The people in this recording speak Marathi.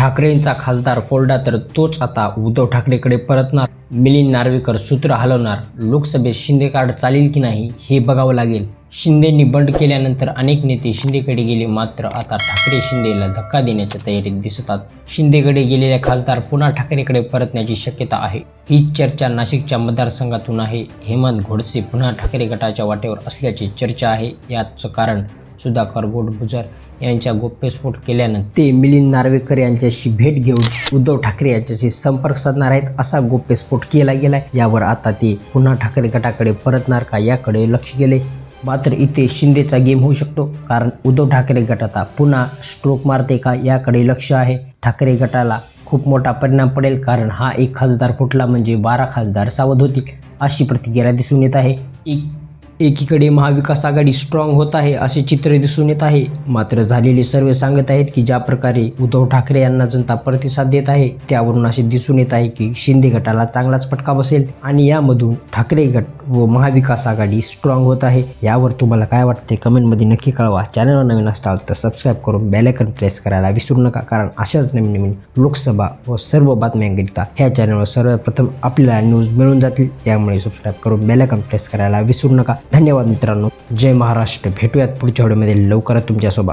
ठाकरेंचा खासदार फोल्डा तर तोच आता उद्धव ठाकरेकडे परतणार. मिलिंद नार्वेकर सूत्र हलवणार. लोकसभेत शिंदे कार्ड चालेल की नाही हे बघावं लागेल. शिंदेंनी बंड केल्यानंतर अनेक नेते शिंदेकडे गेले मात्र आता ठाकरे शिंदेला धक्का देण्याच्या तयारीत दिसतात. शिंदेकडे गेलेले खासदार पुन्हा ठाकरेकडे परतण्याची शक्यता आहे. हीच चर्चा नाशिकच्या मतदारसंघातून आहे. हेमंत घोडसे पुन्हा ठाकरे गटाच्या वाटेवर असल्याची चर्चा आहे. याचं कारण सुधाकर गोडबुजर यांच्या गोप्यस्फोट केल्यानं ते मिलिंद नार्वेकर यांच्याशी भेट घेऊन उद्धव ठाकरे यांच्याशी संपर्क साधणार आहेत असा गोप्यस्फोट केला गेलाय. यावर आता ते पुन्हा ठाकरे गटाकडे परतणार का याकडे लक्ष गेले. मात्र इथे शिंदेचा गेम होऊ शकतो कारण उद्धव ठाकरे गट आता पुन्हा स्ट्रोक मारते का याकडे लक्ष आहे. ठाकरे गटाला खूप मोठा परिणाम पडेल कारण हा एक खासदार फुटला म्हणजे बारा खासदार सावध होतील अशी प्रतिक्रिया दिसून येत आहे. एक एकीकडे महाविकास आघाडी स्ट्रॉंग होत आहे असे चित्र दिसून येत आहे. मात्र झालेले सर्वे सांगत आहेत की ज्या प्रकारे उद्धव ठाकरे यांना जनता प्रतिसाद देत आहे त्यावरून असे दिसून येत आहे की शिंदे गटाला चांगलाच फटका बसेल आणि यामधून ठाकरे गट व महाविकास आघाडी स्ट्रॉंग होत आहे. यावर तुम्हाला काय वाटते? कमेंटमध्ये नक्की कळवा. चॅनलवर नवीन असताल तर सबस्क्राईब करून बेलायकन प्रेस करायला विसरू नका कारण अशाच नवीन नवीन लोकसभा व सर्व बातम्यांकरिता ह्या चॅनलवर सर्वप्रथम आपल्याला न्यूज मिळून जातील. त्यामुळे सबस्क्राईब करून बेलायकन प्रेस करायला विसरू नका. धन्यवाद मित्रांनो. जय महाराष्ट्र. भेटूयात पुढच्या व्हिडिओमध्ये. लवकरात तुमच्यासोबत.